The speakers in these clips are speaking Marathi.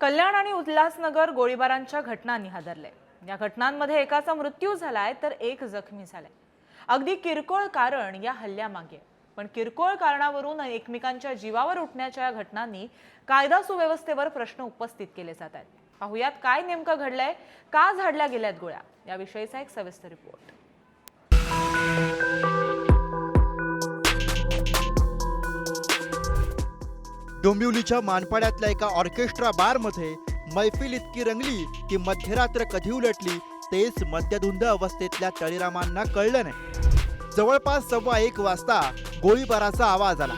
कल्याण आणि उल्हासनगर गोळीबारांच्या घटनांनी हादरले. या घटनांमध्ये एकाचा मृत्यू झालाय तर एक जखमी झालाय. अगदी किरकोळ कारण या हल्ल्यामागे. पण किरकोळ कारणावरून एकमेकांच्या जीवावर उठण्याच्या या घटनांनी कायदा सुव्यवस्थेवर प्रश्न उपस्थित केले जात आहेत. पाहुयात काय नेमकं घडलंय का झाडल्या गेल्यात गोळ्या? याविषयीचा एक सविस्तर रिपोर्ट. डोंबिवलीच्या मानपाड्यातल्या एका ऑर्केस्ट्रा बारमध्ये मैफिल इतकी रंगली की मध्यरात्र कधी उलटली तेच मद्यधुंद अवस्थेतल्या तळीरामांना कळलं नाही. जवळपास सव्वा एक वाजता गोळीबाराचा आवाज आला.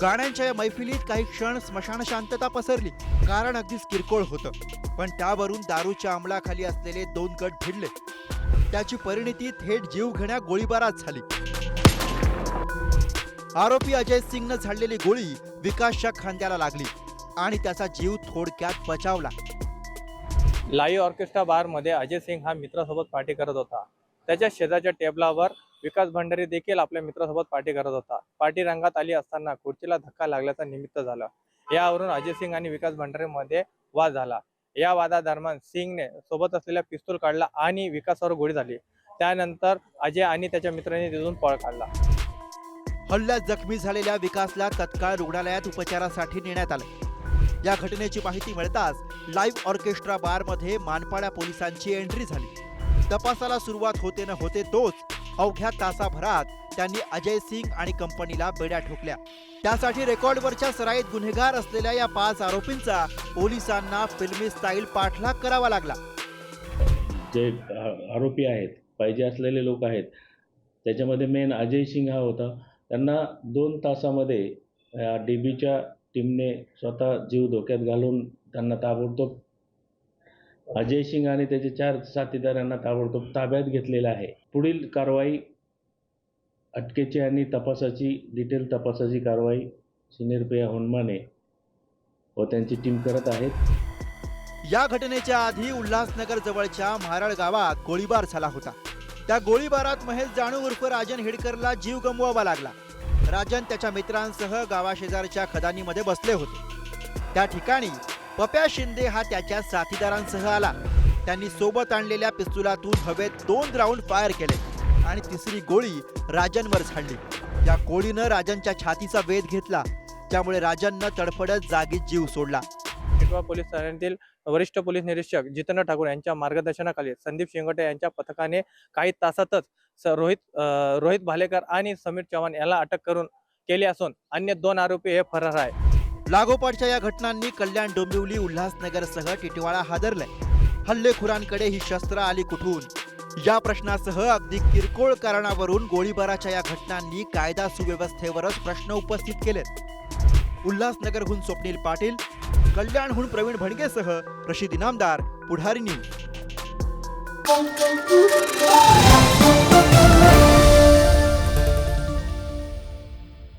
गाण्यांच्या या मैफिलीत काही क्षण स्मशान शांतता पसरली. कारण अगदीच किरकोळ होतं. पण त्यावरून दारूच्या अंमलाखाली असलेले दोन गट भिडले. त्याची परिणिती थेट जीवघेण्या गोळीबारात झाली. आरोपी अजय सिंगनं झाडलेली गोळी विकासच्या खांद्याला लागली आणि त्याचा जीव थोडक्यात बचावला. लाईव्ह ऑर्केस्ट्रा बारमध्ये अजय सिंग हा मित्रासोबत पार्टी करत होता. त्याच्या शेजारच्या टेबलावर विकास भंडारी देखील आपल्या मित्रासोबत पार्टी करत होता. पार्टी रंगात आली असताना खुर्चीला धक्का लागल्याचा निमित्त झालं. यावरून अजय सिंग आणि विकास भंडारीमध्ये वाद झाला. या वादादरम्यान सिंगने सोबत असलेला पिस्तूल काढला आणि विकासावर गोळी झाली. त्यानंतर अजय आणि त्याच्या मित्रांनी तिथून पळ काढला. हल्ल्यात जखमी झालेल्या विकासला तत्काळ रुग्णालयात उपचारासाठी नेण्यात आलं. या घटनेची माहिती मिळताच लाईव्ह ऑर्केस्ट्रा बारमध्ये मानपाड्या पोलिसांची एंट्री झाली. तपासाला सुरुवात होते न होते तोच अवघ्या तासाभरात त्यांनी अजय सिंग आणि कंपनीला बेड्या ठोकल्या. त्यासाठी रेकॉर्डवरच्या सराईत गुन्हेगार असलेल्या या पाच आरोपींचा पोलिसांना फिल्मी स्टाईल पाठलाग करावा लागला. जे आरोपी आहेत पाहिजे असलेले लोक आहेत त्याच्यामध्ये मेन अजय सिंग हा होता. त्यांना दोन तासामध्ये डी बीच्या टीमने स्वतः जीव धोक्यात घालून त्यांना ताबडतोब अजय सिंग आणि त्याचे चार साथीदारांना ताबडतोब ताब्यात घेतलेलं आहे. पुढील कारवाई अटकेची आणि तपासाची डिटेल तपासाची कारवाई सिनियर प्रिया होनमाने व त्यांची टीम करत आहेत. या घटनेच्या आधी उल्हासनगर जवळच्या महाराळ गावात गोळीबार झाला होता. त्या गोळीबारात महेश जाणू उर्फ राजन हेडकरला जीव गमवावा लागला. राजन त्याच्या मित्रांसह गावाशेजारच्या खदानीमध्ये बसले होते. त्या ठिकाणी पप्या शिंदे हा त्याच्या साथीदारांसह आला. त्यांनी सोबत आणलेल्या पिस्तुलातून हवेत दोन राऊंड फायर केले आणि तिसरी गोळी राजनवर झाडली. या गोळीनं राजनच्या छातीचा वेध घेतला. त्यामुळे राजननं तडफडत जागीत जीव सोडला. पेटवा पोलीस ठाण्यातील वरिष्ठ पोलीस निरीक्षक जितेंद्र ठाकूर यांच्या मार्गदर्शनाखाली संदीप शिंगोटे यांच्या पथकाने काही तासातच रोहित रोहित भालेकर आणि समीर चव्हाण यांना अटक करून केली असून अन्य दोन आरोपी हे फरार आहे लागोपाठच्या या घटनांनी कल्याण डोंबिवली उल्हासनगरसह टिटवाळा हादरलाय. हल्लेखोरांकडे ही शस्त्र आली कुठून? या प्रश्नासह अगदी किरकोळ कारणावरून गोळीबाराच्या या घटनांनी कायदा सुव्यवस्थेवरच प्रश्न उपस्थित केलेत. उल्हासनगरहून स्वप्नील पाटील कल्याणहून प्रवीण भणगेसह प्रसिद्ध इनामदार पुढारी न्यूज.